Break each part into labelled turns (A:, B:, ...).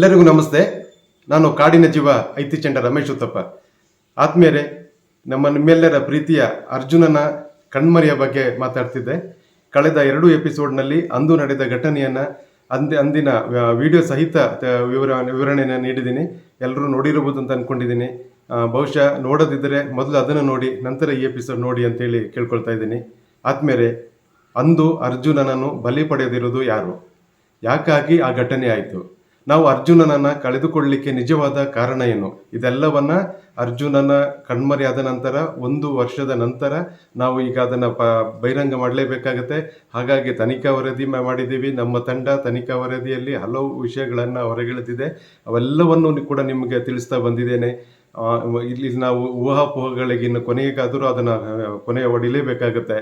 A: ಎಲ್ಲರಿಗೂ ನಮಸ್ತೆ. ನಾನು ಕಾಡಿನ ಜೀವ ಐತಿಚಂಡ ರಮೇಶ್ ಉತ್ತಪ್ಪ. ಆತ್ಮೀಯರೇ, ನಮ್ಮ ನಿಮ್ಮೆಲ್ಲರ ಪ್ರೀತಿಯ ಅರ್ಜುನನ ಕಣ್ಮರಿಯ ಬಗ್ಗೆ ಮಾತಾಡ್ತಿದ್ದೆ. ಕಳೆದ ಎರಡು ಎಪಿಸೋಡ್ನಲ್ಲಿ ಅಂದು ನಡೆದ ಘಟನೆಯನ್ನು ಅಂದಿ, ಅಂದಿನ ವಿಡಿಯೋ ಸಹಿತ ವಿವರ, ವಿವರಣೆಯನ್ನು ನೀಡಿದ್ದೀನಿ. ಎಲ್ಲರೂ ನೋಡಿರಬಹುದು ಅಂತ ಅಂದ್ಕೊಂಡಿದ್ದೀನಿ ಬಹುಶಃ ನೋಡದಿದ್ದರೆ ಮೊದಲು ಅದನ್ನು ನೋಡಿ, ನಂತರ ಈ ಎಪಿಸೋಡ್ ನೋಡಿ ಅಂತೇಳಿ ಕೇಳ್ಕೊಳ್ತಾ ಇದ್ದೀನಿ. ಆತ್ಮೇರೆ ಅಂದು ಅರ್ಜುನನನ್ನು ಬಲಿ ಪಡೆದಿರೋದು ಯಾರು? ಯಾಕಾಗಿ ಆ ಘಟನೆ ಆಯಿತು? ನಾವು ಅರ್ಜುನನನ್ನ ಕಳೆದುಕೊಳ್ಳಲಿಕ್ಕೆ ನಿಜವಾದ ಕಾರಣ ಏನು? ಇದೆಲ್ಲವನ್ನ ಅರ್ಜುನನ ಕಣ್ಮರೆಯಾದ ನಂತರ, ಒಂದು ವರ್ಷದ ನಂತರ ನಾವು ಈಗ ಅದನ್ನು ಪ, ಬಹಿರಂಗ ಮಾಡಲೇಬೇಕಾಗತ್ತೆ. ಹಾಗಾಗಿ ತನಿಖಾ ವರದಿ ಮಾಡಿದ್ದೀವಿ. ನಮ್ಮ ತಂಡ ತನಿಖಾ ವರದಿಯಲ್ಲಿ ಹಲವು ವಿಷಯಗಳನ್ನು ಹೊರಗೆಳೆದಿದೆ. ಅವೆಲ್ಲವನ್ನು ಕೂಡ ನಿಮಗೆ ತಿಳಿಸ್ತಾ ಬಂದಿದ್ದೇನೆ. ಇಲ್ಲಿ ನಾವು ಊಹಾಪೋಹಗಳಿಗೆ ಇನ್ನು ಕೊನೆಗಾದರೂ ಅದನ್ನು, ಕೊನೆಯ ಹೊಡಿಲೇಬೇಕಾಗತ್ತೆ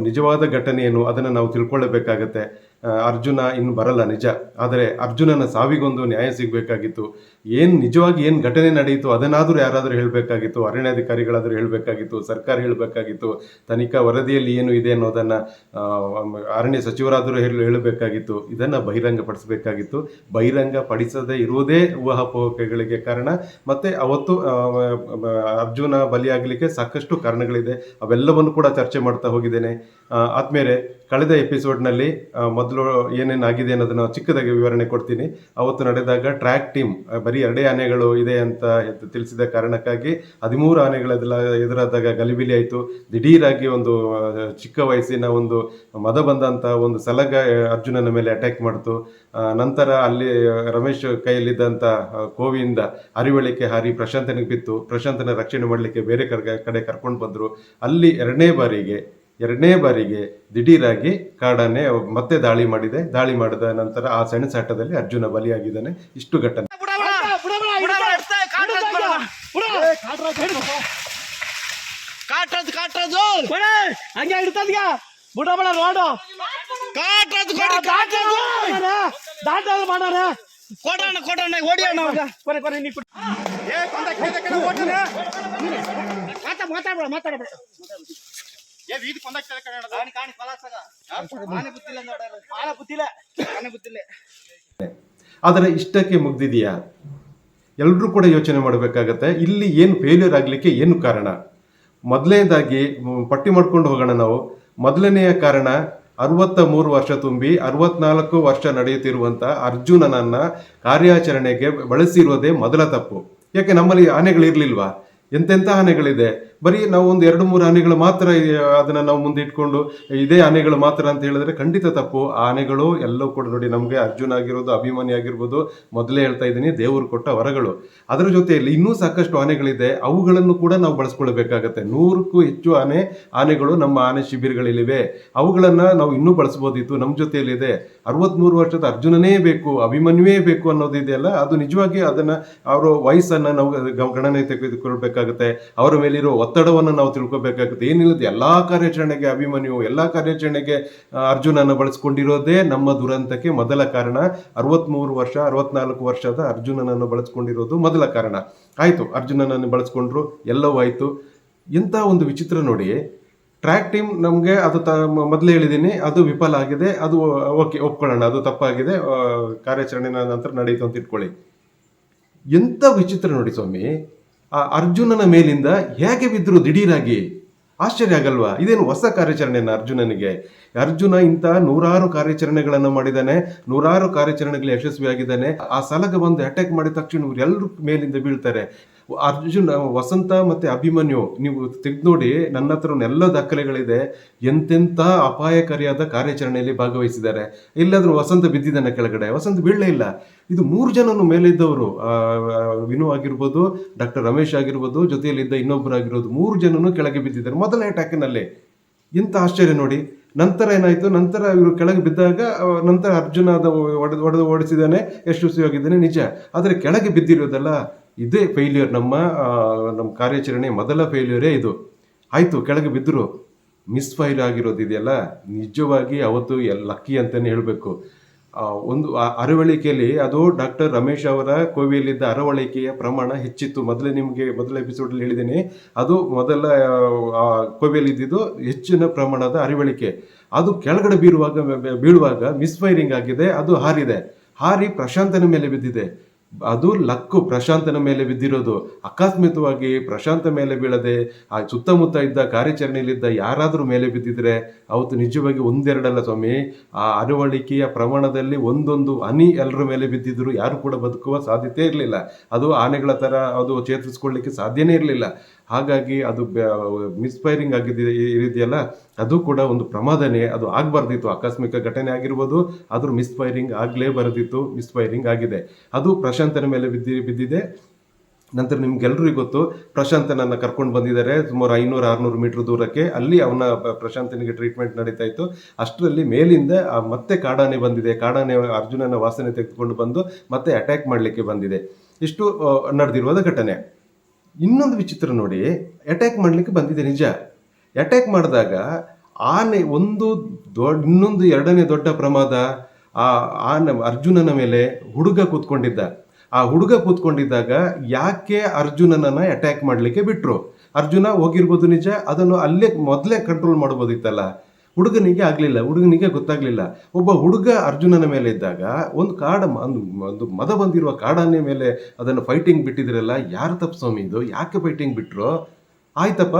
A: ನಿಜವಾದ ಘಟನೆ ಏನು? ಅದನ್ನು ನಾವು ತಿಳ್ಕೊಳ್ಳಬೇಕಾಗತ್ತೆ ಅರ್ಜುನ ಇನ್ನು ಬರಲ್ಲ ನಿಜ. ಆದರೆ ಅರ್ಜುನನ ಸಾವಿಗೊಂದು ನ್ಯಾಯ ಸಿಗಬೇಕಾಗಿತ್ತು. ಏನು ನಿಜವಾಗಿ ಏನು ಘಟನೆ ನಡೆಯಿತು ಅದನ್ನಾದರೂ ಯಾರಾದರೂ ಹೇಳಬೇಕಾಗಿತ್ತು. ಅರಣ್ಯಾಧಿಕಾರಿಗಳಾದರೂ ಹೇಳಬೇಕಾಗಿತ್ತು. ಸರ್ಕಾರ ಹೇಳಬೇಕಾಗಿತ್ತು. ತನಿಖಾ ವರದಿಯಲ್ಲಿ ಏನು ಇದೆ ಅನ್ನೋದನ್ನು ಅರಣ್ಯ ಸಚಿವರಾದರೂ ಹೇಳಿ, ಹೇಳಬೇಕಾಗಿತ್ತು. ಇದನ್ನು ಬಹಿರಂಗಪಡಿಸಬೇಕಾಗಿತ್ತು. ಬಹಿರಂಗ ಪಡಿಸದೇ ಇರುವುದೇ ಊಹಾಪೋಹಗಳಿಗೆ ಕಾರಣ. ಮತ್ತೆ ಅವತ್ತು ಅರ್ಜುನ ಬಲಿಯಾಗಲಿಕ್ಕೆ ಸಾಕಷ್ಟು ಕಾರಣಗಳಿದೆ. ಅವೆಲ್ಲವನ್ನು ಕೂಡ ಚರ್ಚೆ ಮಾಡ್ತಾ ಹೋಗಿದ್ದೇನೆ. ಆದ್ಮೇಲೆ ಕಳೆದ ಎಪಿಸೋಡ್ನಲ್ಲಿ ಮೊದಲು ಏನೇನಾಗಿದೆ ಅನ್ನೋದನ್ನು ಚಿಕ್ಕದಾಗಿ ವಿವರಣೆ ಕೊಡ್ತೀನಿ. ಅವತ್ತು ನಡೆದಾಗ ಟ್ರ್ಯಾಕ್ ಟೀಮ್ ಬರೀ ಎರಡೇ ಆನೆಗಳು ಇದೆ ಅಂತ ತಿಳಿಸಿದ ಕಾರಣಕ್ಕಾಗಿ ಹದಿಮೂರು ಆನೆಗಳೆಲ್ಲ ಎದುರಾದಾಗ ಗಲಿಬಿಲಿ ಆಯಿತು. ದಿಢೀರಾಗಿ ಒಂದು ಚಿಕ್ಕ ವಯಸ್ಸಿನ ಒಂದು ಮದ ಬಂದಂಥ ಒಂದು ಸಲಗ ಅರ್ಜುನನ ಮೇಲೆ ಅಟ್ಯಾಕ್ ಮಾಡ್ತು. ನಂತರ ಅಲ್ಲಿ ರಮೇಶ್ ಕೈಯಲ್ಲಿದ್ದಂಥ ಕೋವಿಯಿಂದ ಅರಿವಳಿಕೆ ಹಾರಿ ಪ್ರಶಾಂತನಿಗೆ ಬಿತ್ತು. ಪ್ರಶಾಂತನ ರಕ್ಷಣೆ ಮಾಡಲಿಕ್ಕೆ ಬೇರೆ ಕಡೆ ಕರ್ಕೊಂಡು ಬಂದರು. ಅಲ್ಲಿ ಎರಡನೇ ಬಾರಿಗೆ ಎರಡನೇ ಬಾರಿಗೆ ದಿಢೀರಾಗಿ ಕಾಡಾನೆ ಮತ್ತೆ ದಾಳಿ ಮಾಡಿದೆ. ದಾಳಿ ಮಾಡಿದ ನಂತರ ಆ ಸೆಣಸಾಟದಲ್ಲಿ ಅರ್ಜುನ ಬಲಿಯಾಗಿದ್ದಾನೆ. ಇಷ್ಟು ಘಟನೆ.
B: ಕಾಟ್ರದ್ ಕಾಟ್ರದು
C: ಹಂಗೆ ವೀದಿ ಕನ್ನಡ
B: ಕಾಣಿ ಕಾಣಿ ಆನೆ ಬುದ್ಧಿಲ್ಲ ನೋಡಲ್ಲ
C: ಆನೆ ಬುದ್ಧಿಲ್ಲ.
B: ಆನೆ ಬುದ್ಧಿಲ್ಲ.
A: ಆದರೆ ಇಷ್ಟಕ್ಕೆ ಮುಗ್ದಿದೆಯಾ? ಎಲ್ಲರೂ ಕೂಡ ಯೋಚನೆ ಮಾಡಬೇಕಾಗತ್ತೆ. ಇಲ್ಲಿ ಏನು ಫೇಲ್ಯೂರ್ ಆಗಲಿಕ್ಕೆ ಏನು ಕಾರಣ? ಮೊದಲನೇದಾಗಿ ಪಟ್ಟಿ ಮಾಡ್ಕೊಂಡು ಹೋಗೋಣ ನಾವು. ಮೊದಲನೆಯ ಕಾರಣ ಅರವತ್ತ ಮೂರು ವರ್ಷ ತುಂಬಿ ಅರವತ್ನಾಲ್ಕು ವರ್ಷ ನಡೆಯುತ್ತಿರುವಂತ ಅರ್ಜುನನನ್ನ ಕಾರ್ಯಾಚರಣೆಗೆ ಬಳಸಿರುವುದೇ ಮೊದಲ ತಪ್ಪು. ಯಾಕೆ ನಮ್ಮಲ್ಲಿ ಆನೆಗಳಿರ್ಲಿಲ್ವಾ? ಎಂತೆಂಥ ಆನೆಗಳಿದೆ? ಬರೀ ನಾವು ಒಂದು ಎರಡು ಮೂರು ಆನೆಗಳು ಮಾತ್ರ ಅದನ್ನು ನಾವು ಮುಂದೆ ಇಟ್ಕೊಂಡು ಇದೇ ಆನೆಗಳು ಮಾತ್ರ ಅಂತ ಹೇಳಿದ್ರೆ ಖಂಡಿತ ತಪ್ಪು. ಆನೆಗಳು ಎಲ್ಲವೂ ಕೂಡ ನೋಡಿ ನಮಗೆ ಅರ್ಜುನ ಆಗಿರೋದು ಅಭಿಮಾನಿ ಆಗಿರ್ಬೋದು, ಮೊದಲೇ ಹೇಳ್ತಾ ಇದ್ದೀನಿ ದೇವರು ಕೊಟ್ಟ ವರಗಳು. ಅದರ ಜೊತೆಯಲ್ಲಿ ಇನ್ನೂ ಸಾಕಷ್ಟು ಆನೆಗಳಿದೆ. ಅವುಗಳನ್ನು ಕೂಡ ನಾವು ಬಳಸ್ಕೊಳ್ಬೇಕಾಗತ್ತೆ. ನೂರಕ್ಕೂ ಹೆಚ್ಚು ಆನೆ, ಆನೆಗಳು ನಮ್ಮ ಆನೆ ಶಿಬಿರಗಳಲ್ಲಿವೆ. ಅವುಗಳನ್ನು ನಾವು ಇನ್ನೂ ಬಳಸ್ಬೋದಿತ್ತು. ನಮ್ಮ ಜೊತೆಯಲ್ಲಿದೆ. ಅರವತ್ಮೂರು ವರ್ಷದ ಅರ್ಜುನನೇ ಬೇಕು, ಅಭಿಮನ್ಯುವೇ ಬೇಕು ಅನ್ನೋದಿದೆಯಲ್ಲ ಅದು ನಿಜವಾಗಿ ಅದನ್ನ, ಅವರ ವಯಸ್ಸನ್ನು ನಾವು ಗಣನೆ ತೆಗೆದುಕೊಳ್ಬೇಕಾಗುತ್ತೆ. ಅವರ ಮೇಲಿರೋ ಒತ್ತಡವನ್ನು ನಾವು ತಿಳ್ಕೊಬೇಕಾಗುತ್ತೆ. ಏನಿಲ್ಲದೆ ಎಲ್ಲ ಕಾರ್ಯಾಚರಣೆಗೆ ಅಭಿಮನ್ಯು, ಎಲ್ಲ ಕಾರ್ಯಾಚರಣೆಗೆ ಅರ್ಜುನನ ಬಳಸ್ಕೊಂಡಿರೋದೇ ನಮ್ಮ ದುರಂತಕ್ಕೆ ಮೊದಲ ಕಾರಣ. ಅರವತ್ಮೂರು ವರ್ಷ, ಅರವತ್ನಾಲ್ಕು ವರ್ಷದ ಅರ್ಜುನನನ್ನು ಬಳಸ್ಕೊಂಡಿರೋದು ಮೊದಲ ಕಾರಣ. ಆಯಿತು, ಅರ್ಜುನನನ್ನು ಬಳಸ್ಕೊಂಡ್ರು, ಎಲ್ಲವೂ ಆಯಿತು. ಇಂಥ ಒಂದು ವಿಚಿತ್ರ ನೋಡಿ, ಟ್ರ್ಯಾಕ್ ಟೀಮ್ ನಮಗೆ ಅದು ತ ಮೊದಲೇ ಹೇಳಿದ್ದೀನಿ, ಅದು ವಿಫಲ ಆಗಿದೆ, ಅದು ಓಕೆ, ಒಪ್ಕೊಳ್ಳೋಣ, ಅದು ತಪ್ಪಾಗಿದೆ ಕಾರ್ಯಾಚರಣೆ ನಂತರ ನಡೆಯಿತು ಅಂತ ಇಟ್ಕೊಳ್ಳಿ. ಎಂತ ವಿಚಿತ್ರ ನೋಡಿ ಸ್ವಾಮಿ ಆ ಅರ್ಜುನನ ಮೇಲಿಂದ ಹೇಗೆ ಬಿದ್ದರು ದಿಢೀರಾಗಿ? ಆಶ್ಚರ್ಯ ಆಗಲ್ವಾ? ಇದೇನು ಹೊಸ ಕಾರ್ಯಾಚರಣೆನ ಅರ್ಜುನನಿಗೆ? ಅರ್ಜುನ ಇಂಥ ನೂರಾರು ಕಾರ್ಯಾಚರಣೆಗಳನ್ನು ಮಾಡಿದ್ದಾನೆ ನೂರಾರು ಕಾರ್ಯಾಚರಣೆಗಳು ಯಶಸ್ವಿಯಾಗಿದ್ದಾನೆ. ಆ ಸಲಗ ಬಂದು ಅಟ್ಯಾಕ್ ಮಾಡಿದ ತಕ್ಷಣ ಇವ್ರು ಎಲ್ಲರೂ ಮೇಲಿಂದ ಬೀಳ್ತಾರೆ. ಅರ್ಜುನ್, ವಸಂತ ಮತ್ತೆ ಅಭಿಮನ್ಯು, ನೀವು ತೆಗೆದು ನೋಡಿ, ನನ್ನ ಹತ್ರ ಎಲ್ಲ ದಾಖಲೆಗಳಿದೆ. ಎಂತೆಂಥ ಅಪಾಯಕಾರಿಯಾದ ಕಾರ್ಯಾಚರಣೆಯಲ್ಲಿ ಭಾಗವಹಿಸಿದ್ದಾರೆ. ಇಲ್ಲಾದ್ರೂ ವಸಂತ ಬಿದ್ದಿದ್ದಾನೆ ಕೆಳಗಡೆ. ವಸಂತ ಬೀಳಲೇ ಇಲ್ಲ. ಇದು ಮೂರು ಜನನು ಮೇಲೆ ಇದ್ದವರು. ವಿನು ಆಗಿರ್ಬೋದು, ಡಾಕ್ಟರ್ ರಮೇಶ್ ಆಗಿರ್ಬೋದು, ಜೊತೆಯಲ್ಲಿದ್ದ ಇನ್ನೊಬ್ಬರು ಆಗಿರೋದು. ಮೂರು ಜನನು ಕೆಳಗೆ ಬಿದ್ದಿದ್ದಾರೆ. ಮೊದಲನೇ ಅಟ್ಯಾಕಿನಲ್ಲಿ ಎಂತ ಆಶ್ಚರ್ಯ ನೋಡಿ. ನಂತರ ಏನಾಯ್ತು? ನಂತರ ಇವರು ಕೆಳಗೆ ಬಿದ್ದಾಗ ನಂತರ ಅರ್ಜುನ ಅದ ಒಡೆದು ಒಡೆದು ಓಡಿಸಿದ್ದಾನೆ. ಯಶಸ್ವಿಯಾಗಿದ್ದಾನೆ. ನಿಜ. ಆದರೆ ಕೆಳಗೆ ಬಿದ್ದಿರೋದಲ್ಲ. ಇದೇ ಫೇಲ್ಯೂರ್ ನಮ್ಮ ನಮ್ಮ ಕಾರ್ಯಾಚರಣೆ ಮೊದಲ ಫೇಲ್ಯೂರೇ ಇದು. ಆಯಿತು ಕೆಳಗೆ ಬಿದ್ದರು ಮಿಸ್ ಫೈಲ್ ಆಗಿರೋದು ಇದೆಯಲ್ಲ ನಿಜವಾಗಿ ಅವತ್ತು ಎಲ್ ಲಕ್ಕಿ ಅಂತಲೇ ಹೇಳಬೇಕು. ಒಂದು ಅರವಳಿಕೆಯಲ್ಲಿ ಅದು ಡಾಕ್ಟರ್ ರಮೇಶ್ ಅವರ ಕೋವಿಯಲ್ಲಿದ್ದ ಅರವಳಿಕೆಯ ಪ್ರಮಾಣ ಹೆಚ್ಚಿತ್ತು. ಮೊದಲೇ ನಿಮಗೆ ಮೊದಲ ಎಪಿಸೋಡಲ್ಲಿ ಹೇಳಿದ್ದೀನಿ. ಅದು ಮೊದಲ ಆ, ಕೋವಿಯಲ್ಲಿ ಇದ್ದಿದ್ದು ಹೆಚ್ಚಿನ ಪ್ರಮಾಣದ ಅರಿವಳಿಕೆ. ಅದು ಕೆಳಗಡೆ ಬೀಳುವಾಗ ಬೀಳುವಾಗ ಮಿಸ್ಫೈರಿಂಗ್ ಆಗಿದೆ ಅದು ಹಾರಿದೆ. ಹಾರಿ ಪ್ರಶಾಂತನ ಮೇಲೆ ಬಿದ್ದಿದೆ. ಅದು ಲಕ್ಕು ಪ್ರಶಾಂತನ ಮೇಲೆ ಬಿದ್ದಿರೋದು. ಅಕಸ್ಮಿತವಾಗಿ ಪ್ರಶಾಂತ ಮೇಲೆ ಬೀಳದೆ, ಆ ಸುತ್ತಮುತ್ತ ಇದ್ದ ಕಾರ್ಯಾಚರಣೆಯಲ್ಲಿದ್ದ ಯಾರಾದರೂ ಮೇಲೆ ಬಿದ್ದಿದ್ರೆ ಅವತ್ತು ನಿಜವಾಗಿ ಒಂದೆರಡಲ್ಲ ಸ್ವಾಮಿ. ಆ ಅರವಳಿಕೆಯ ಪ್ರಮಾಣದಲ್ಲಿ ಒಂದೊಂದು ಹನಿ ಎಲ್ಲರ ಮೇಲೆ ಬಿದ್ದಿದ್ರು ಯಾರು ಕೂಡ ಬದುಕುವ ಸಾಧ್ಯತೆ ಇರಲಿಲ್ಲ. ಅದು ಆನೆಗಳ ಥರ ಅದು ಚೇತರಿಸ್ಕೊಳ್ಳಿಕ್ಕೆ ಸಾಧ್ಯನೇ ಇರಲಿಲ್ಲ. ಹಾಗಾಗಿ ಅದು ಮಿಸ್ಫೈರಿಂಗ್ ಆಗಿದ್ದು ಇದೆಯಲ್ಲ ಅದು ಕೂಡ ಒಂದು ಪ್ರಮಾದನೆ. ಅದು ಆಗಬಾರ್ದಿತ್ತು, ಆಕಸ್ಮಿಕ ಘಟನೆ ಆಗಿರ್ಬೋದು ಅದ್ರ ಮಿಸ್ಫೈರಿಂಗ್ ಆಗಲೇ ಬರೆದಿತ್ತು ಮಿಸ್ಫೈರಿಂಗ್ ಆಗಿದೆ. ಅದು ಪ್ರಶಾಂತನ ಮೇಲೆ ಬಿದ್ದಿ ಬಿದ್ದಿದೆ. ನಂತರ ನಿಮ್ಗೆಲ್ರಿಗೂ ಗೊತ್ತು, ಪ್ರಶಾಂತನನ್ನು ಕರ್ಕೊಂಡು ಬಂದಿದ್ದಾರೆ, ಸುಮಾರು ಐನೂರು, ಆರುನೂರು ಮೀಟರ್ ದೂರಕ್ಕೆ. ಅಲ್ಲಿ ಅವನ ಪ್ರಶಾಂತನಿಗೆ ಟ್ರೀಟ್ಮೆಂಟ್ ನಡೀತಾ ಇತ್ತು. ಅಷ್ಟರಲ್ಲಿ ಮೇಲಿಂದ ಮತ್ತೆ ಕಾಡಾನೆ ಬಂದಿದೆ. ಕಾಡಾನೆ ಅರ್ಜುನನ ವಾಸನೆ ತೆಗೆದುಕೊಂಡು ಬಂದು ಮತ್ತೆ ಅಟ್ಯಾಕ್ ಮಾಡಲಿಕ್ಕೆ ಬಂದಿದೆ. ಇಷ್ಟು ನಡೆದಿರುವುದು ಘಟನೆ. ಇನ್ನೊಂದು ವಿಚಿತ್ರ ನೋಡಿ ಅಟ್ಯಾಕ್ ಮಾಡಲಿಕ್ಕೆ ಬಂದಿದೆ ನಿಜ. ಅಟ್ಯಾಕ್ ಮಾಡಿದಾಗ ಆನೆ ಒಂದು ದೊಡ್ಡ, ಇನ್ನೊಂದು ಎರಡನೇ ದೊಡ್ಡ ಪ್ರಮಾದ ಆ ಆನೆ ಅರ್ಜುನನ ಮೇಲೆ ಹುಡುಗ ಕೂತ್ಕೊಂಡಿದ್ದ. ಆ ಹುಡುಗ ಕೂತ್ಕೊಂಡಿದ್ದಾಗ ಯಾಕೆ ಅರ್ಜುನನನ್ನ ಅಟ್ಯಾಕ್ ಮಾಡಲಿಕ್ಕೆ ಬಿಟ್ಟರು ಅರ್ಜುನ ಹೋಗಿರ್ಬೋದು ನಿಜ, ಅದನ್ನು ಅಲ್ಲೇ ಮೊದಲೇ ಕಂಟ್ರೋಲ್ ಮಾಡ್ಬೋದಿತ್ತಲ್ಲ. ಹುಡುಗನಿಗೆ ಆಗಲಿಲ್ಲ, ಹುಡುಗನಿಗೆ ಗೊತ್ತಾಗಲಿಲ್ಲ. ಒಬ್ಬ ಹುಡುಗ ಅರ್ಜುನನ ಮೇಲೆ ಇದ್ದಾಗ ಒಂದು ಕಾಡ ಒಂದು ಒಂದು ಮದ ಬಂದಿರುವ ಕಾಡಾನೆ ಮೇಲೆ ಅದನ್ನು ಫೈಟಿಂಗ್ ಬಿಟ್ಟಿದ್ರಲ್ಲ, ಯಾರು ತಪ್ಪು ಸ್ವಾಮಿ ಇದು? ಯಾಕೆ ಫೈಟಿಂಗ್ ಬಿಟ್ಟರು ಆಯ್ತಪ್ಪ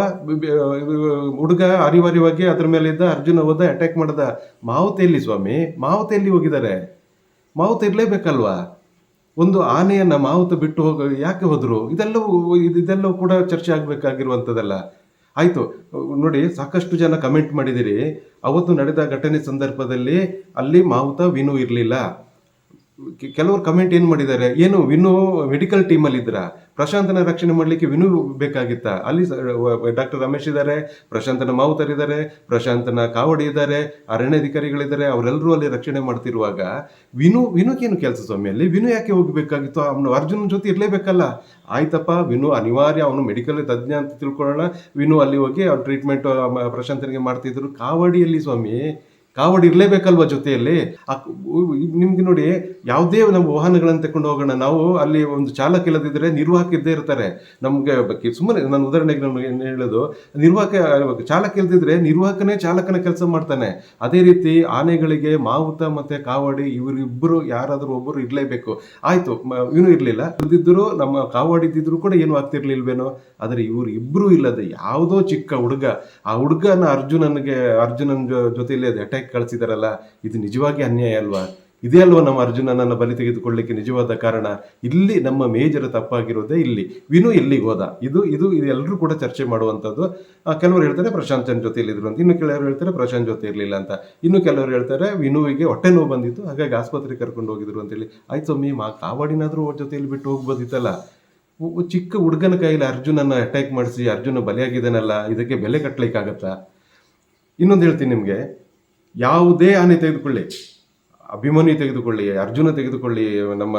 A: ಹುಡುಗ ಅರಿವಾರಿವಾಗಿ ಅದ್ರ ಮೇಲೆ ಇದ್ದ ಅರ್ಜುನ ಹೋದ ಅಟ್ಯಾಕ್ ಮಾಡ್ದ. ಮಾವುತೆಯಲ್ಲಿ ಸ್ವಾಮಿ, ಮಾವುತೆಯಲ್ಲಿ ಹೋಗಿದ್ದಾರೆ. ಮಾವುತ ಇರಲೇಬೇಕಲ್ವಾ? ಒಂದು ಆನೆಯನ್ನು ಮಾವುತ ಬಿಟ್ಟು ಹೋಗ, ಯಾಕೆ ಹೋದರು? ಇದೆಲ್ಲವೂ, ಇದು- ಇದೆಲ್ಲವೂ ಕೂಡ ಚರ್ಚೆ ಆಗ್ಬೇಕಾಗಿರುವಂಥದ್ದಲ್ಲ ಆಯ್ತು. ನೋಡಿ ಸಾಕಷ್ಟು ಜನ ಕಮೆಂಟ್ ಮಾಡಿದಿರಿ ಅವತ್ತು ನಡೆದ ಘಟನೆ ಸಂದರ್ಭದಲ್ಲಿ ಅಲ್ಲಿ ಮಾವುತ ವಿನು ಇರಲಿಲ್ಲ. ಕೆಲವರು ಕಮೆಂಟ್ ಏನು ಮಾಡಿದ್ದಾರೆ? ಏನು, ವಿನು ಮೆಡಿಕಲ್ ಟೀಮಲ್ಲಿ ಇದ್ರ ಪ್ರಶಾಂತನ ರಕ್ಷಣೆ ಮಾಡಲಿಕ್ಕೆ ವಿನು ಬೇಕಾಗಿತ್ತ? ಅಲ್ಲಿ ಡಾಕ್ಟರ್ ರಮೇಶ್ ಇದ್ದಾರೆ, ಪ್ರಶಾಂತನ ಮಾವುತರಿದ್ದಾರೆ ಪ್ರಶಾಂತನ ಕಾವಡಿ ಇದ್ದಾರೆ, ಅರಣ್ಯಾಧಿಕಾರಿಗಳಿದ್ದಾರೆ, ಅವರೆಲ್ಲರೂ ಅಲ್ಲಿ ರಕ್ಷಣೆ ಮಾಡ್ತಿರುವಾಗ ವಿನು, ವಿನುಗೇನು ಕೆಲಸ ಸ್ವಾಮಿ? ಅಲ್ಲಿ ವಿನು ಯಾಕೆ ಹೋಗಬೇಕಾಗಿತ್ತು? ಅವನು ಅರ್ಜುನ ಜೊತೆ ಇರಲೇಬೇಕಲ್ಲ. ಆಯ್ತಪ್ಪ, ವಿನು ಅನಿವಾರ್ಯ, ಅವನು ಮೆಡಿಕಲ್ ತಜ್ಞ ಅಂತ ತಿಳ್ಕೊಳ್ಳೋಣ. ವಿನು ಅಲ್ಲಿ ಹೋಗಿ ಅವ್ರು ಟ್ರೀಟ್ಮೆಂಟ್ ಪ್ರಶಾಂತನಿಗೆ ಮಾಡ್ತಿದ್ರು. ಕಾವಡಿಯಲ್ಲಿ ಸ್ವಾಮಿ ಕಾವಡಿ ಇರಲೇಬೇಕಲ್ವ ಜೊತೆಯಲ್ಲಿ? ನಿಮ್ಗೆ ನೋಡಿ, ಯಾವುದೇ ನಮ್ಮ ವಾಹನಗಳನ್ನು ತಗೊಂಡು ಹೋಗೋಣ, ನಾವು ಅಲ್ಲಿ ಒಂದು ಚಾಲಕ ಇಲ್ಲದಿದ್ದರೆ ನಿರ್ವಾಹಕ ಇದ್ದೇ ಇರ್ತಾರೆ. ನಮಗೆ ಸುಮ್ಮನೆ ನಾನು ಉದಾಹರಣೆಗೆ ನಾನು ಏನು ಹೇಳೋದು, ನಿರ್ವಾಹಕ, ಚಾಲಕ ಇಲ್ಲದಿದ್ದರೆ ನಿರ್ವಾಹಕನೇ ಚಾಲಕನ ಕೆಲಸ ಮಾಡ್ತಾನೆ. ಅದೇ ರೀತಿ ಆನೆಗಳಿಗೆ ಮಾವುತ ಮತ್ತೆ ಕಾವಡಿ ಇವರಿಬ್ಬರು ಯಾರಾದರೂ ಒಬ್ಬರು ಇರಲೇಬೇಕು. ಆಯ್ತು ಇವನು ಇರಲಿಲ್ಲ. ಇಲ್ದಿದ್ರು ನಮ್ಮ ಕಾವಾಡಿ ಇದ್ದಿದ್ರು ಕೂಡ ಏನು ಆಗ್ತಿರ್ಲಿಲ್ವೇನೋ? ಆದರೆ ಇವರು ಇಬ್ಬರು ಇಲ್ಲದೆ ಯಾವುದೋ ಚಿಕ್ಕ ಹುಡುಗ, ಆ ಹುಡುಗನ ಅರ್ಜುನನಿಗೆ, ಅರ್ಜುನನ ಜೊತೆಯಲ್ಲಿ ಅಟ್ಯಾಕ್ ಕಳಿಸಿದಾರಲ್ಲ, ಇದು ನಿಜವಾಗಿ ಅನ್ಯಾಯ ಅಲ್ವಾ? ಇದೇ ಅಲ್ವಾ ನಮ್ಮ ಅರ್ಜುನನನ್ನು ಬಲಿ ತೆಗೆದುಕೊಳ್ಳಿಕ್ಕೆ ನಿಜವಾದ ಕಾರಣ? ಇಲ್ಲಿ ನಮ್ಮ ಮೇಜರ್ ತಪ್ಪಾಗಿರೋದೇ ಇಲ್ಲಿ. ವಿನು ಎಲ್ಲಿಗೆ ಹೋದ. ಇದು ಇದು ಇದು ಎಲ್ಲರೂ ಕೂಡ ಚರ್ಚೆ ಮಾಡುವಂಥದ್ದು. ಕೆಲವರು ಹೇಳ್ತಾರೆ ಪ್ರಶಾಂತನ ಜೊತೆ ಇಲ್ಲಿದ್ರು ಅಂತ. ಇನ್ನು ಕೆಲವರು ಹೇಳ್ತಾರೆ ಪ್ರಶಾಂತ್ ಜೊತೆ ಇರಲಿಲ್ಲ ಅಂತ. ಇನ್ನು ಕೆಲವರು ಹೇಳ್ತಾರೆ ವಿನುವಿಗೆ ಹೊಟ್ಟೆ ನೋವು ಬಂದಿತ್ತು. ಹಾಗಾಗಿ ಆಸ್ಪತ್ರೆಗೆ ಕರ್ಕೊಂಡು ಹೋಗಿದ್ರು ಅಂತೇಳಿ. ಆಯ್ತು ಸ್ವಾಮಿ, ಮಾ ಕಾವಾಡಿನಾದ್ರೂ ಅವ್ರ ಜೊತೆಯಲ್ಲಿ ಬಿಟ್ಟು ಹೋಗ್ಬೋದಿತ್ತಲ್ಲ? ಚಿಕ್ಕ ಹುಡುಗನ ಕೈಯಲ್ಲಿ ಅರ್ಜುನನ್ನ ಅಟ್ಯಾಕ್ ಮಾಡಿಸಿ ಅರ್ಜುನ ಬಲಿಯಾಗಿದ್ದಾನಲ್ಲ, ಇದಕ್ಕೆ ಬೆಲೆ ಕಟ್ಟಲಿಕ್ಕಾಗತ್ತಾ ಇನ್ನೊಂದು ಹೇಳ್ತೀನಿ ನಿಮಗೆ. ಯಾವುದೇ ಆನೆ ತೆಗೆದುಕೊಳ್ಳಿ, ಅಭಿಮನ್ಯು ತೆಗೆದುಕೊಳ್ಳಿ, ಅರ್ಜುನ ತೆಗೆದುಕೊಳ್ಳಿ, ನಮ್ಮ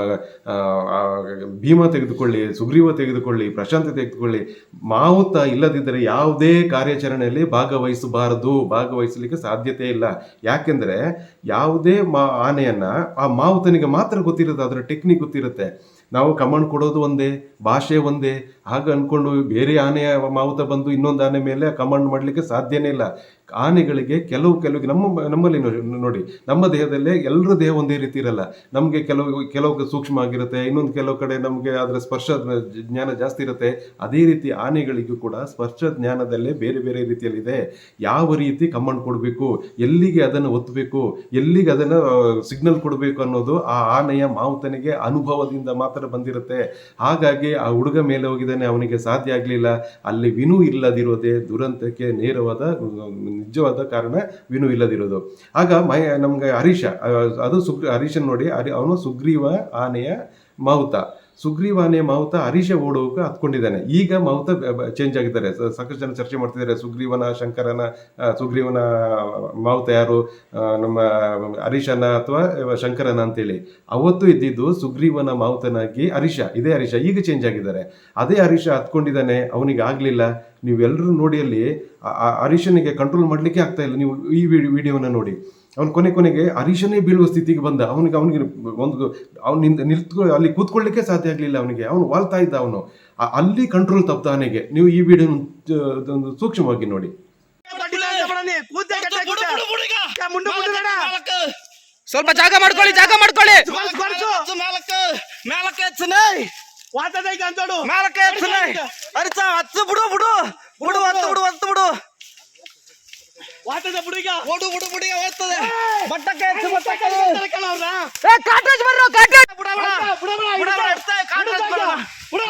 A: ಭೀಮ ತೆಗೆದುಕೊಳ್ಳಿ, ಸುಗ್ರೀವ ತೆಗೆದುಕೊಳ್ಳಿ, ಪ್ರಶಾಂತ ತೆಗೆದುಕೊಳ್ಳಿ ಮಾವುತ ಇಲ್ಲದಿದ್ದರೆ ಯಾವುದೇ ಕಾರ್ಯಾಚರಣೆಯಲ್ಲಿ ಭಾಗವಹಿಸಬಾರದು, ಭಾಗವಹಿಸಲಿಕ್ಕೆ ಸಾಧ್ಯತೆ ಇಲ್ಲ. ಯಾಕೆಂದರೆ ಯಾವುದೇ ಮಾ, ಆನೆಯನ್ನು ಆ ಮಾವುತನಿಗೆ ಮಾತ್ರ ಗೊತ್ತಿರುತ್ತೆ, ಅದರ ಟೆಕ್ನಿಕ್ ಗೊತ್ತಿರುತ್ತೆ. ನಾವು ಕಮಾಂಡ್ ಕೊಡೋದು ಒಂದೇ, ಭಾಷೆ ಒಂದೇ, ಹಾಗೆ ಅಂದ್ಕೊಂಡು ಬೇರೆ ಆನೆಯ ಮಾವುತ ಬಂದು ಇನ್ನೊಂದು ಆನೆ ಮೇಲೆ ಕಮಾಂಡ್ ಮಾಡಲಿಕ್ಕೆ ಸಾಧ್ಯನೇ ಇಲ್ಲ. ಆನೆಗಳಿಗೆ ಕೆಲವು ಕೆಲವು ನಮ್ಮ ನಮ್ಮಲ್ಲಿ ನೋಡಿ, ನಮ್ಮ ದೇಹದಲ್ಲೇ ಎಲ್ಲರ ದೇಹ ಒಂದೇ ರೀತಿ ಇರಲ್ಲ. ನಮಗೆ ಕೆಲವು ಕೆಲವು ಸೂಕ್ಷ್ಮ ಆಗಿರುತ್ತೆ, ಇನ್ನೊಂದು ಕೆಲವು ಕಡೆ ನಮಗೆ ಅದರ ಸ್ಪರ್ಶ ಜ್ಞಾನ ಜಾಸ್ತಿ ಇರುತ್ತೆ. ಅದೇ ರೀತಿ ಆನೆಗಳಿಗೂ ಕೂಡ ಸ್ಪರ್ಶ ಜ್ಞಾನದಲ್ಲೇ ಬೇರೆ ಬೇರೆ ರೀತಿಯಲ್ಲಿದೆ. ಯಾವ ರೀತಿ ಕಮಾಂಡ್ ಕೊಡಬೇಕು, ಎಲ್ಲಿಗೆ ಅದನ್ನು ಒತ್ತಬೇಕು ಎಲ್ಲಿಗೆ ಅದನ್ನು ಸಿಗ್ನಲ್ ಕೊಡಬೇಕು ಅನ್ನೋದು ಆ ಆನೆಯ ಮಾವುತನಿಗೆ ಅನುಭವದಿಂದ ಮಾತ್ರ ಬಂದಿರುತ್ತೆ. ಹಾಗಾಗಿ ಆ ಹುಡುಗ ಮೇಲೆ ಹೋಗಿದ್ದಾನೆ, ಅವನಿಗೆ ಸಾಧ್ಯ ಆಗಲಿಲ್ಲ. ಅಲ್ಲಿ ವಿನು ಇಲ್ಲದಿರೋದೇ ದುರಂತಕ್ಕೆ ನೇರವಾದ ನಿಜವಾದ ಕಾರಣ ವಿನು ಇಲ್ಲದಿರೋದು ಆಗ ಮೈ ನಮ್ಗೆ ಹರೀಶ ಅದು ಸುಗ್ರೀ, ಹರೀಶನ್ ನೋಡಿ, ಹರಿ, ಅವನು ಸುಗ್ರೀವ ಆನೆಯ ಮಾವುತ ಸುಗ್ರೀವ ಆನೆಯ ಮಾವುತ ಹರೀಶ ಓಡೋಕೆ ಹತ್ಕೊಂಡಿದ್ದಾನೆ. ಈಗ ಮಾವುತ ಚೇಂಜ್ ಆಗಿದ್ದಾರೆ. ಸಾಕಷ್ಟು ಜನ ಚರ್ಚೆ ಮಾಡ್ತಿದ್ದಾರೆ. ಸುಗ್ರೀವನ, ಶಂಕರನ ಸುಗ್ರೀವನ ಮಾವುತ ಯಾರು? ನಮ್ಮ ಹರೀಶನ ಅಥವಾ ಶಂಕರನ ಅಂತೇಳಿ. ಅವತ್ತು ಇದ್ದಿದ್ದು ಸುಗ್ರೀವನ ಮಾವುತನಾಗಿ ಹರೀಶ, ಇದೇ ಹರೀಶ, ಈಗ ಚೇಂಜ್ ಆಗಿದ್ದಾರೆ. ಅದೇ ಹರೀಶ ಹತ್ಕೊಂಡಿದ್ದಾನೆ. ಅವನಿಗೆ ಆಗಲಿಲ್ಲ. ನೀವೆಲ್ಲರೂ ನೋಡಿ ಅಲ್ಲಿ ಹರೀಶನಿಗೆ ಕಂಟ್ರೋಲ್ ಮಾಡಲಿಕ್ಕೆ ಆಗ್ತಾ ಇಲ್ಲ. ನೀವು ಈ ವಿಡಿಯೋನ ನೋಡಿ. ಅವನು ಕೊನೆ ಕೊನೆಗೆ ಹರೀಶನೇ ಬೀಳುವ ಸ್ಥಿತಿಗೆ ಬಂದ. ಅವನಿಗೆ ಅವನಿಗೆ ಒಂದು ಅವ್ನು ನಿಂತ ನಿಲ್ತ್ಕೊ ಅಲ್ಲಿ ಕೂತ್ಕೊಳ್ಳಿಕ್ಕೆ ಸಾಧ್ಯ ಆಗಲಿಲ್ಲ ಅವನಿಗೆ. ಅವನು ವಾಲ್ತಾ ಇದ್ದ ಅವನು. ಅಲ್ಲಿ ಕಂಟ್ರೋಲ್ ತಪ್ಪ ಅವನಿಗೆ. ನೀವು ಈ ವಿಡಿಯೋ ಒಂದು ಸೂಕ್ಷ್ಮವಾಗಿ ನೋಡಿ.
D: ಸ್ವಲ್ಪ ಜಾಗ ಮಾಡ್ಕೊಳ್ಳಿ ಜಾಗ ಮಾಡ್ಕೊಳ್ಳಿ.
B: ಮೇಲಕ್ಕೆ ಬಿಡು ಬಿಡು. ಬಿಡು ಬಿಡು ಬಿಡು.
C: ವಾತದ ಬುಡುಗ
B: ಓಡು ಬಿಡು ಬಿಡಿ ಹೋಗ್ತದೆ ಬಟ್ಟಕ್ಕೆ ಎತ್ತು ಬಟ್ಟಕ್ಕೆ
C: ಕಣವ್ರ
D: ಏ ಕಾಟ್ರಾಜ್ ಬರ್ರೋ ಕಾಟ್ರಾಜ್
B: ಬಿಡ ಬಿಡ
C: ಬುಡ ಬುಡ
B: ಬುಡ ಬುಡ ಎತ್ತ, ಕಾಟ್ರಾಜ್ ಬುಡ.
C: ಬುಡ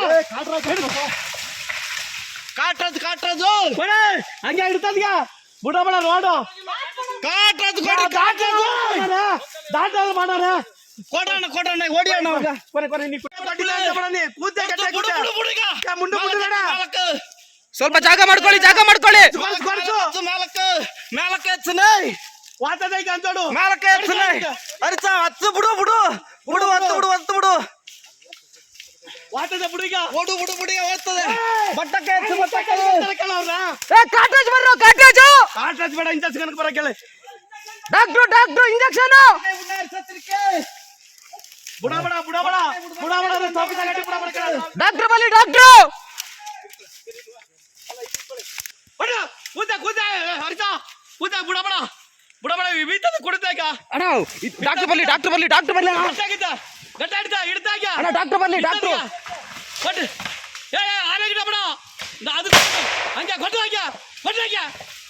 B: ಕಾಟ್ರಾಜ್ ಕಾಟ್ರಾಜು
C: ಕೊಡೆ ಹಂಗೆ ಹಿಡ್ತದ್ಗ ಬುಡ ಬುಡ ರೋಡು
B: ಕಾಟ್ರಾಜ್ ಕೊಡಿ ಕಾಟ್ರಾಜು
C: ದಾಟದ ಮಾಡೋಣ
B: ಕೊಡೋಣ ಕೊಡೋಣ ಓಡಿಯೋಣ
C: ಕೊನೆ ಕೊನೆ ನೀ ಕೂತೆ ಕಟ್ಟೆ
B: ಬಿಡು ಬಿಡು ಬಿಡು ಈಗ
C: ಮುಂದೆ ಮುಂದೆ ನಡ.
B: ಮೇಲಕ್ಕೆ
D: ಸ್ವಲ್ಪ ಜಾಗ ಮಾಡ್ಕೊಳ್ಳಿ ಜಾಗ ಮಾಡ್ಕೊಳ್ಳಿ
B: ಮೇಲಕ್ಕೆ ಎಚ್ಚನೆ
C: ವಾತದ ಈಗ ಅಂತೋಡು
B: ಮೇಲಕ್ಕೆ ಎಚ್ಚನೆ ಅರಿತ ಹತ್ತು ಬಿಡು ಬಿಡು ಬಿಡು ಹತ್ತು ಬಿಡು ಹತ್ತು ಬಿಡು
C: ವಾತದ ಬುಡುಗ
B: ಓಡು ಬಿಡು ಬಿಡಿ ಹೋಗ್ತದೆ ಬಟ್ಟಕ್ಕೆ ಬಟ್ಟಕ್ಕೆ
D: ಏ ಕಾಟ್ರಾಜ್ ಬರ್ರೋ ಕಾಟೇಜ್
C: ಆಟ ಬೇಡ ಇಂಥ ಸಿಗನಕ್ಕೆ ಬರಕ್ಕೆ
D: ಡಾಕ್ಟ್ರು ಡಾಕ್ಟ್ರು ಇಂಜೆಕ್ಷನ್
C: ಬುಡ ಬಡ ಬುಡ ಬಡ ಬುಡ ಬಡ ತಪ್ಪಿದ ಗಟ್ಟಿ ಬುಡ ಬಡ ಕಣ
D: ಡಾಕ್ಟ್ರು ಬಲ್ಲಿ ಡಾಕ್ಟ್ರು
C: ಬಡ ಕೂತ ಕೂತ ಹರಿತ ಕೂತ ಬುಡ ಬಡ ಬುಡ ಬಡ ವಿಭೀತದ ಕುಡಿತಾಗ
D: ಅಣ್ಣ ಡಾಕ್ಟ್ರು ಬಲ್ಲಿ ಡಾಕ್ಟ್ರು ಬಲ್ಲಿ ಡಾಕ್ಟ್ರು ಬಲ್ಲಿ ಅಣ್ಣ.
C: ಗಟ್ಟಾಗಿದ್ದ ಗಟ್ಟ ಹಿಡ್ದ ಹಿಡ್ದಾಗ
D: ಅಣ್ಣ ಡಾಕ್ಟ್ರು ಬಲ್ಲಿ ಡಾಕ್ಟ್ರು
C: ಕೊಟ್ಟು ಏ ಏ, ಆನೆ ಗಿಡ ಬಡ ನಾ ಅದು ಕೊಟ್ಟು. ಹಂಗೆ ಕೊಟ್ಟು ಹಾಕ್ಯ ಕೊಟ್ಟು ಹಾಕ್ಯ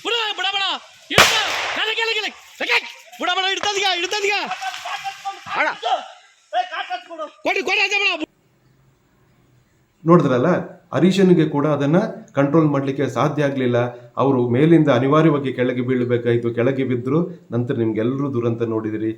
C: ಬುಡ ಬುಡ ಬಡ ಹಿಡ್ದ ಕೆಲ ಕೆಲ ಕೆಲ ಸಕ್ಕೆ. ಬುಡ ಬಡ ಹಿಡ್ತದ್ಗ ಹಿಡ್ತದ್ಗ
D: ಅಣ್ಣ
C: ಕೊಡಿ ಕೊಡಿ ಅಜ್ಜ ಬಡ
A: ನೋಡಿದ್ರಲ್ಲ ಹರೀಶನಿಗೆ ಕೂಡ ಅದನ್ನು ಕಂಟ್ರೋಲ್ ಮಾಡಲಿಕ್ಕೆ ಸಾಧ್ಯ ಆಗಲಿಲ್ಲ. ಅವರು ಮೇಲಿಂದ ಅನಿವಾರ್ಯವಾಗಿ ಕೆಳಗೆ ಬೀಳಬೇಕಾಯಿತು. ಕೆಳಗೆ ಬಿದ್ದರು ನಂತರ ನಿಮ್ಗೆಲ್ಲರೂ ದುರಂತ ನೋಡಿದಿರಿ.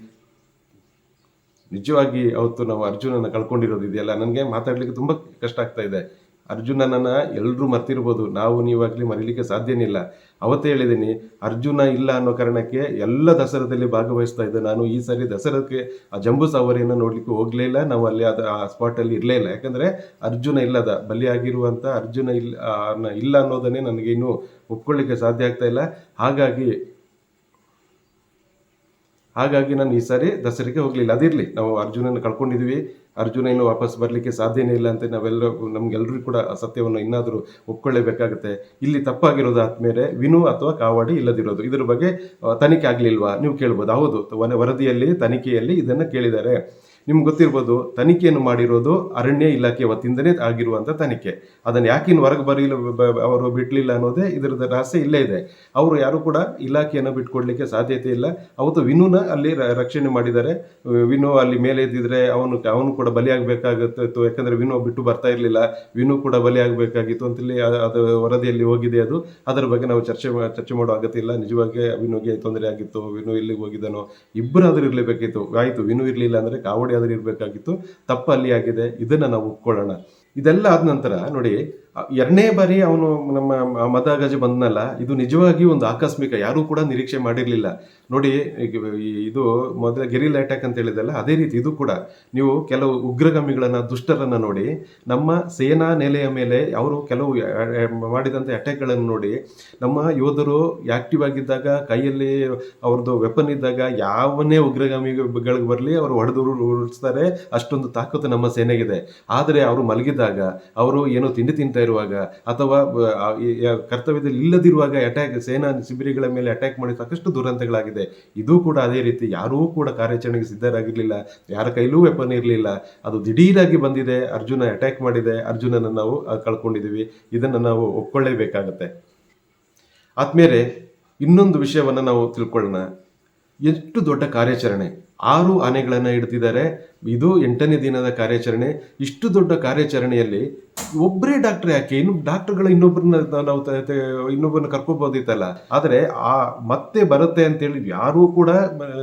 A: ನಿಜವಾಗಿ ಅವತ್ತು ನಾವು ಅರ್ಜುನನ ಕಳ್ಕೊಂಡಿರೋದು ಇದೆಯಲ್ಲ? ನನಗೆ ಮಾತಾಡಲಿಕ್ಕೆ ತುಂಬ ಕಷ್ಟ ಆಗ್ತಾ ಇದೆ. ಅರ್ಜುನನನ್ನ ಎಲ್ಲರೂ ಮರ್ತಿರ್ಬೋದು. ನಾವು ನೀವಾಗಲಿ ಮರೀಲಿಕ್ಕೆ ಸಾಧ್ಯನಿಲ್ಲ. ಅವತ್ತೇ ಹೇಳಿದ್ದೀನಿ ಅರ್ಜುನ ಇಲ್ಲ ಅನ್ನೋ ಕಾರಣಕ್ಕೆ ಎಲ್ಲ ದಸರಾದಲ್ಲಿ ಭಾಗವಹಿಸ್ತಾ ಇದ್ದೆ. ನಾನು ಈ ಸರಿ ದಸರಾಕ್ಕೆ ಆ ಜಂಬೂ ಸವಾರಿಯನ್ನು ನೋಡಲಿಕ್ಕೆ ಹೋಗಲೇ ಇಲ್ಲ. ನಾವು ಅಲ್ಲಿ ಅದು ಆ ಸ್ಪಾಟಲ್ಲಿ ಇರಲೇ ಇಲ್ಲ. ಯಾಕಂದರೆ ಅರ್ಜುನ ಇಲ್ಲದ ಬಲಿಯಾಗಿರುವಂಥ ಅರ್ಜುನ ಇಲ್ಲ ಇಲ್ಲ ಅನ್ನೋದನ್ನೇ ನನಗೆ ಇನ್ನೂ ಒಪ್ಕೊಳ್ಳಿಕ್ಕೆ ಸಾಧ್ಯ ಆಗ್ತಾ ಇಲ್ಲ. ಹಾಗಾಗಿ ಹಾಗಾಗಿ ನಾನು ಈ ಸಾರಿ ದಸರೆಗೆ ಹೋಗಲಿಲ್ಲ. ಅದಿರಲಿ, ನಾವು ಅರ್ಜುನನ ಕಳ್ಕೊಂಡಿದ್ವಿ. ಅರ್ಜುನ ಇನ್ನು ವಾಪಸ್ ಬರಲಿಕ್ಕೆ ಸಾಧ್ಯನೇ ಇಲ್ಲ ಅಂತ ನಾವೆಲ್ಲರೂ ನಮಗೆಲ್ಲರೂ ಕೂಡ ಆ ಸತ್ಯವನ್ನು ಇನ್ನಾದರೂ ಒಪ್ಕೊಳ್ಳೇಬೇಕಾಗುತ್ತೆ. ಇಲ್ಲಿ ತಪ್ಪಾಗಿರೋದು ಆದ್ಮೇಲೆ ವಿನು ಅಥವಾ ಕಾವಾಡಿ ಇಲ್ಲದಿರೋದು. ಇದರ ಬಗ್ಗೆ ತನಿಖೆ ಆಗಲಿಲ್ವಾ? ನೀವು ಕೇಳ್ಬೋದು? ಹೌದು. ವರದಿಯಲ್ಲಿ, ತನಿಖೆಯಲ್ಲಿ ಇದನ್ನು ಕೇಳಿದ್ದಾರೆ. ನಿಮ್ಗೆ ಗೊತ್ತಿರ್ಬೋದು, ತನಿಖೆಯನ್ನು ಮಾಡಿರೋದು ಅರಣ್ಯ ಇಲಾಖೆ ವತಿಯಿಂದನೇ ಆಗಿರುವಂಥ ತನಿಖೆ. ಅದನ್ನು ಯಾಕಿನ್ ಹೊರಗೆ ಬರೀಲು, ಬ- ಬ- ಅವರು ಬಿಡಲಿಲ್ಲ ಅನ್ನೋದೇ ಇದರದ ರಹಸ್ಯ ಇಲ್ಲೇ ಇದೆ. ಅವರು ಯಾರು ಕೂಡ ಇಲಾಖೆಯನ್ನು ಬಿಟ್ಕೊಡ್ಲಿಕ್ಕೆ ಸಾಧ್ಯತೆ ಇಲ್ಲ. ಅವತ್ತು ವಿನುನ ಅಲ್ಲಿ ರಕ್ಷಣೆ ಮಾಡಿದ್ದಾರೆ. ವಿನು ಅಲ್ಲಿ ಮೇಲೆ ಇದ್ದಿದ್ರೆ ಅವನು ಅವನು ಕೂಡ ಬಲಿಯಾಗಬೇಕಾಗುತ್ತಿತ್ತು ಯಾಕಂದರೆ ವಿನು ಬಿಟ್ಟು ಬರ್ತಾ ಇರಲಿಲ್ಲ. ವಿನು ಕೂಡ ಬಲಿಯಾಗಬೇಕಾಗಿತ್ತು ಅಂತೇಳಿ ಅದು ವರದಿಯಲ್ಲಿ ಹೋಗಿದೆ ಅದು. ಅದರ ಬಗ್ಗೆ ನಾವು ಚರ್ಚೆ ಚರ್ಚೆ ಮಾಡೋ ಅಗತ್ಯ ಇಲ್ಲ. ನಿಜವಾಗಿ ವಿನುಗೆ ತೊಂದರೆ ಆಗಿತ್ತು. ವಿನು ಎಲ್ಲಿಗೆ ಹೋಗಿದ್ದಾನೋ ಇಬ್ಬರಾದರೂ ಇರಲೇಬೇಕಿತ್ತು. ಆಯಿತು, ವಿನು ಇರಲಿಲ್ಲ ಅಂದರೆ ಕಾವಡಿ ಆದ್ರೂ ಇರಬೇಕಾಗಿತ್ತು ತಪ್ಪು ಅಲ್ಲಿ ಆಗಿದೆ, ಇದನ್ನ ನಾವು ಒಪ್ಕೊಳ್ಳೋಣ. ಇದೆಲ್ಲ ಆದ ನಂತರ ನೋಡಿ ಎರಡನೇ ಬಾರಿ ಅವನು ನಮ್ಮ ಮದ ಮದಗಜ ಬಂದ್ನಲ್ಲ, ಇದು ನಿಜವಾಗಿ ಒಂದು ಆಕಸ್ಮಿಕ, ಯಾರೂ ಕೂಡ ನಿರೀಕ್ಷೆ ಮಾಡಿರಲಿಲ್ಲ. ನೋಡಿ ಇದು ಮೊದಲ ಗೆರಿಲ್ ಅಟ್ಯಾಕ್ ಅಂತ ಹೇಳಿದಲ್ಲ ಅದೇ ರೀತಿ ಇದು ಕೂಡ. ನೀವು ಕೆಲವು ಉಗ್ರಗಾಮಿಗಳನ್ನು, ದುಷ್ಟರನ್ನ ನೋಡಿ, ನಮ್ಮ ಸೇನಾ ನೆಲೆಯ ಮೇಲೆ ಅವರು ಕೆಲವು ಮಾಡಿದಂಥ ಅಟ್ಯಾಕ್ಗಳನ್ನು ನೋಡಿ, ನಮ್ಮ ಯೋಧರು ಆಕ್ಟಿವ್ ಆಗಿದ್ದಾಗ, ಕೈಯಲ್ಲಿ ಅವ್ರದ್ದು ವೆಪನ್ ಇದ್ದಾಗ ಯಾವನೇ ಉಗ್ರಗಾಮಿಗಳಿಗೆ ಬರಲಿ, ಅವರು ಹೊಡೆದು ಉರುಳಿಸ್ತಾರೆ ಅಷ್ಟೊಂದು ತಾಕತ್ತು ನಮ್ಮ ಸೇನೆಗಿದೆ. ಆದರೆ ಅವರು ಮಲಗಿದಾಗ ಅವರು ಏನೋ ತಿಂಡಿ ತಿಂತಾ ಇರುವಾಗ, ಅಥವಾ ಕರ್ತವ್ಯದಲ್ಲಿ ಇಲ್ಲದಿರುವಾಗ ಅಟ್ಯಾಕ್ ಸೇನಾ ಶಿಬಿರಗಳ ಮೇಲೆ ಅಟ್ಯಾಕ್ ಮಾಡಿ ಸಾಕಷ್ಟು ದುರಂತಗಳಾಗಿದೆ. ಇದು. ಕೂಡ ಅದೇ ರೀತಿ ಯಾರೂ ಕೂಡ ಕಾರ್ಯಾಚರಣೆಗೆ ಸಿದ್ಧರಾಗಿರಲಿಲ್ಲ. ಯಾರ ಕೈಲೂ ವೆಪನ್ ಇರಲಿಲ್ಲ. ಅದು ದಿಢೀರಾಗಿ ಬಂದಿದೆ. ಅರ್ಜುನ ಅಟ್ಯಾಕ್ ಮಾಡಿದೆ. ಅರ್ಜುನನ ನಾವು ಕಳ್ಕೊಂಡಿದ್ದೀವಿ. ಇದನ್ನು ನಾವು ಒಪ್ಕೊಳ್ಳೇಬೇಕಾಗತ್ತೆ. ಆದ್ಮೇಲೆ ಇನ್ನೊಂದು ವಿಷಯವನ್ನು ನಾವು ತಿಳ್ಕೊಳ್ಳೋಣ. ಎಷ್ಟು ದೊಡ್ಡ ಕಾರ್ಯಾಚರಣೆ. ಆರು ಆನೆಗಳನ್ನು ಇಡ್ತಿದ್ದಾರೆ. ಇದು ಎಂಟನೇ ದಿನದ ಕಾರ್ಯಾಚರಣೆ. ಇಷ್ಟು ದೊಡ್ಡ ಕಾರ್ಯಾಚರಣೆಯಲ್ಲಿ ಒಬ್ಬರೇ ಡಾಕ್ಟರ್ ಯಾಕೆ? ಇನ್ನು ಡಾಕ್ಟರ್ಗಳು ಇನ್ನೊಬ್ಬರನ್ನ ನಾವು ಇನ್ನೊಬ್ಬರನ್ನ ಕರ್ಕೋಬೋದಿತ್ತಲ್ಲ ಆದರೆ ಆ ಮತ್ತೆ ಬರುತ್ತೆ ಅಂತೇಳಿ ಯಾರೂ ಕೂಡ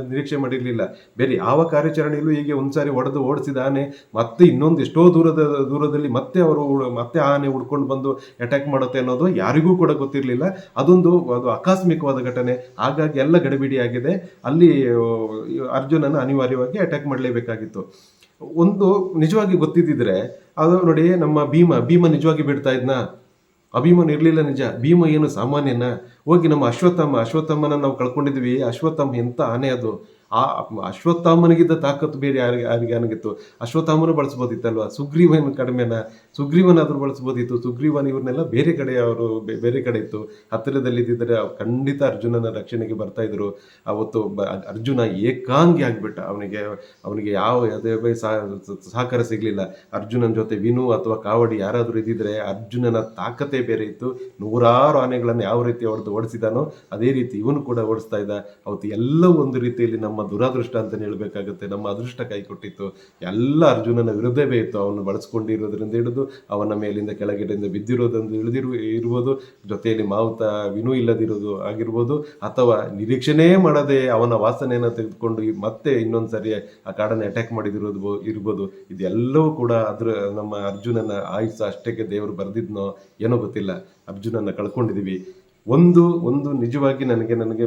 A: ನಿರೀಕ್ಷೆ ಮಾಡಿರಲಿಲ್ಲ. ಬೇರೆ ಯಾವ ಕಾರ್ಯಾಚರಣೆಯಲ್ಲೂ ಹೀಗೆ ಒಂದ್ಸಾರಿ ಹೊಡೆದು ಓಡಿಸಿದ ಆನೆ ಮತ್ತೆ ಇನ್ನೊಂದು ಎಷ್ಟೋ ದೂರದ, ದೂರದಲ್ಲಿ ಮತ್ತೆ ಅವರು ಮತ್ತೆ ಆನೆ ಹುಡ್ಕೊಂಡು ಬಂದು ಅಟ್ಯಾಕ್ ಮಾಡುತ್ತೆ ಅನ್ನೋದು ಯಾರಿಗೂ ಕೂಡ ಗೊತ್ತಿರಲಿಲ್ಲ. ಅದೊಂದು, ಅದು ಆಕಸ್ಮಿಕವಾದ ಘಟನೆ. ಹಾಗಾಗಿ ಎಲ್ಲ ಗಡಿಬಿಡಿಯಾಗಿದೆ. ಅಲ್ಲಿ, ಅರ್ಜುನನ ಅನಿವಾರ್ಯವಾಗಿ ಅಟ್ಯಾಕ್ ಮಾಡಲೇಬೇಕಾಗಿತ್ತು. ಒಂದು ನಿಜವಾಗಿ ಗೊತ್ತಿದ್ದಿದ್ರೆ, ಅದು ನೋಡಿ ನಮ್ಮ ಭೀಮ ಭೀಮ ನಿಜವಾಗಿ ಬಿಡ್ತಾ ಇದ್ನಾ? ಅಭಿಮಾನ ಇರಲಿಲ್ಲ ನಿಜ. ಭೀಮ ಏನು ಸಾಮಾನ್ಯನ? ಹೋಗಿ ನಮ್ಮ ಅಶ್ವತ್ಥಮ್ಮ ಅಶ್ವತ್ಥಮ್ಮನ ನಾವು ಕಳ್ಕೊಂಡಿದ್ವಿ. ಅಶ್ವತ್ಥಮ್ಮ ಎಂತ ಆನೆ ಅದು? ಆ ಅಶ್ವತ್ಥಾಮನಿಗಿದ್ದ ತಾಕತ್ತು ಬೇರೆ ಯಾರಿಗೆ ಯಾರಿಗೆ ಅನಗಿತ್ತು ಅಶ್ವತ್ಥಾಮನು ಬಳಸ್ಬೋದಿತ್ತಲ್ವಾ? ಸುಗ್ರೀವನ ಕಡಿಮೆನ ಸುಗ್ರೀವನಾದರೂ ಬಳಸ್ಬೋದಿತ್ತು. ಸುಗ್ರೀವನ್ ಇವ್ರನ್ನೆಲ್ಲ ಬೇರೆ ಕಡೆ ಅವರು ಬೇರೆ ಕಡೆ ಇತ್ತು. ಹತ್ತಿರದಲ್ಲಿ ಇದ್ದಿದ್ರೆ ಅವ್ರು ಖಂಡಿತ ಅರ್ಜುನನ ರಕ್ಷಣೆಗೆ ಬರ್ತಾ ಇದ್ರು. ಅವತ್ತು ಅರ್ಜುನ ಏಕಾಂಗಿ ಆಗಿಬಿಟ್ಟ. ಅವನಿಗೆ ಅವನಿಗೆ ಯಾವ, ಯಾವುದೇ ಸಹ- ಸಹಕಾರ ಸಿಗಲಿಲ್ಲ. ಅರ್ಜುನನ ಜೊತೆ ವಿನು ಅಥವಾ ಕಾವಡಿ ಯಾರಾದರೂ ಇದ್ದಿದ್ರೆ ಅರ್ಜುನನ ತಾಕತೆ ಬೇರೆ ಇತ್ತು. ನೂರಾರು ಆನೆಗಳನ್ನು ಯಾವ ರೀತಿ ಅವ್ರದ್ದು ಓಡಿಸಿದಾನೋ ಅದೇ ರೀತಿ ಇವನು ಕೂಡ ಓಡಿಸ್ತಾ ಇದ್ದ. ಅವತ್ತು ಎಲ್ಲವೂ ಒಂದು ರೀತಿಯಲ್ಲಿ ನಮ್ಮ ದುರಾದೃಷ್ಟ ಅಂತ ಹೇಳಬೇಕಾಗುತ್ತೆ. ನಮ್ಮ ಅದೃಷ್ಟ ಕೈ ಕೊಟ್ಟಿತ್ತು. ಎಲ್ಲ ಅರ್ಜುನನ ವಿರುದ್ಧವೇ ಇತ್ತು. ಅವನು ಬಳಸ್ಕೊಂಡಿರೋದ್ರಿಂದ ಹಿಡಿದು, ಅವನ ಮೇಲಿಂದ ಕೆಳಗಡೆಯಿಂದ ಬಿದ್ದಿರೋದಂದು ಇಳಿದಿರು ಇರ್ಬೋದು. ಜೊತೆಯಲ್ಲಿ ಮಾವುತ ವಿನೂ ಇಲ್ಲದಿರೋದು ಆಗಿರ್ಬೋದು. ಅಥವಾ ನಿರೀಕ್ಷೆನೇ ಮಾಡದೆ ಅವನ ವಾಸನೆಯನ್ನು ತೆಗೆದುಕೊಂಡು ಮತ್ತೆ ಇನ್ನೊಂದು ಸರಿ ಆ ಕಾಡನ್ನು ಅಟ್ಯಾಕ್ ಮಾಡಿದಿರೋದು ಇರ್ಬೋದು. ಇದೆಲ್ಲವೂ ಕೂಡ ಅದ್ರ ನಮ್ಮ ಅರ್ಜುನನ ಆಯುಸ್ಸು ಅಷ್ಟಕ್ಕೆ ದೇವರು ಬರೆದಿದ್ನೋ ಏನೋ ಗೊತ್ತಿಲ್ಲ. ಅರ್ಜುನನ ಕಳ್ಕೊಂಡಿದ್ದೀವಿ. ಒಂದು ಒಂದು ನಿಜವಾಗಿ ನನಗೆ ನನಗೆ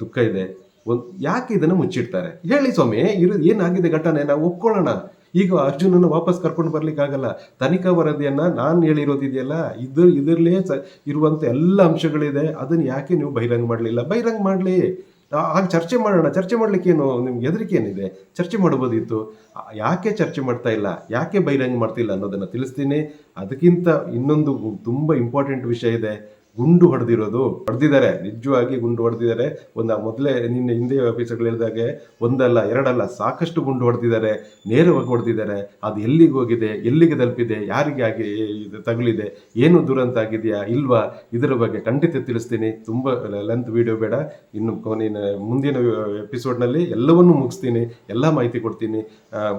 A: ದುಃಖ ಇದೆ. ಯಾಕೆ ಇದನ್ನು ಮುಚ್ಚಿಡ್ತಾರೆ? ಹೇಳಿ ಸ್ವಾಮಿ, ಇರು, ಏನಾಗಿದೆ ಘಟನೆ? ನಾವು ಒಪ್ಕೊಳ್ಳೋಣ. ಈಗ ಅರ್ಜುನನ್ನು ವಾಪಸ್ ಕರ್ಕೊಂಡು ಬರ್ಲಿಕ್ಕಾಗಲ್ಲ. ತನಿಖಾ ವರದಿಯನ್ನ ನಾನು ಹೇಳಿರೋದಿದೆಯಲ್ಲ? ಇದು ಇದರಲ್ಲೇ ಸ, ಇರುವಂತ ಎಲ್ಲ ಅಂಶಗಳಿದೆ. ಅದನ್ನ ಯಾಕೆ ನೀವು ಬಹಿರಂಗ ಮಾಡಲಿಲ್ಲ? ಬಹಿರಂಗ ಮಾಡಲಿ. ಆಗ ಚರ್ಚೆ ಮಾಡೋಣ. ಚರ್ಚೆ ಮಾಡ್ಲಿಕ್ಕೇನು ನಿಮ್ಗೆ ಹೆದರಿಕೆ ಏನಿದೆ? ಚರ್ಚೆ ಮಾಡ್ಬೋದಿತ್ತು. ಯಾಕೆ ಚರ್ಚೆ ಮಾಡ್ತಾ ಇಲ್ಲ? ಯಾಕೆ ಬಹಿರಂಗ ಮಾಡ್ತಿಲ್ಲ ಅನ್ನೋದನ್ನ ತಿಳಿಸ್ತೀನಿ. ಅದಕ್ಕಿಂತ ಇನ್ನೊಂದು ತುಂಬ ಇಂಪಾರ್ಟೆಂಟ್ ವಿಷಯ ಇದೆ. ಗುಂಡು ಹೊಡೆದಿರೋದು. ಹೊಡೆದಿದ್ದಾರೆ. ನಿಜವಾಗಿ ಗುಂಡು ಹೊಡೆದಿದ್ದಾರೆ. ಒಂದು ಮೊದಲೇ ನಿನ್ನೆ ಹಿಂದೆ ಆಫೀಸರ್ಗಳು ಹೇಳಿದಾಗೆ ಒಂದಲ್ಲ ಎರಡಲ್ಲ ಸಾಕಷ್ಟು ಗುಂಡು ಹೊಡೆದಿದ್ದಾರೆ. ನೇರವಾಗಿ ಹೊಡೆದಿದ್ದಾರೆ. ಅದು ಎಲ್ಲಿಗೆ ಹೋಗಿದೆ? ಎಲ್ಲಿಗೆ ತಲುಪಿದೆ? ಯಾರಿಗೆ ಆಗಿ ಇದು ತಗುಲಿದೆ? ಏನು ದುರಂತ ಆಗಿದೆಯಾ? ಇಲ್ವಾ? ಇದರ ಬಗ್ಗೆ ಖಂಡಿತ ತಿಳಿಸ್ತೀನಿ. ತುಂಬ ಲೆಂತ್ ವಿಡಿಯೋ ಬೇಡ. ಇನ್ನು ಕೊನೆಯ ಮುಂದಿನ ಎಪಿಸೋಡ್ನಲ್ಲಿ ಎಲ್ಲವನ್ನೂ ಮುಗಿಸ್ತೀನಿ. ಎಲ್ಲ ಮಾಹಿತಿ ಕೊಡ್ತೀನಿ. ಆ,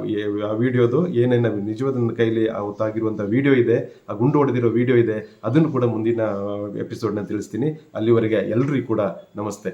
A: ವಿಡಿಯೋದು ಏನೇನು ನಿಜವಾದ ಕೈಲಿ ಅವತ್ತಾಗಿರುವಂಥ ವಿಡಿಯೋ ಇದೆ ಆ ಗುಂಡು ಹೊಡೆದಿರೋ ವಿಡಿಯೋ ಇದೆ ಅದನ್ನು ಕೂಡ ಮುಂದಿನ ಎಪಿಸೋಡ್ನ ತಿಳಿಸ್ತೀನಿ. ಅಲ್ಲಿವರೆಗೆ ಎಲ್ರಿಗೂ ಕೂಡ ನಮಸ್ತೆ.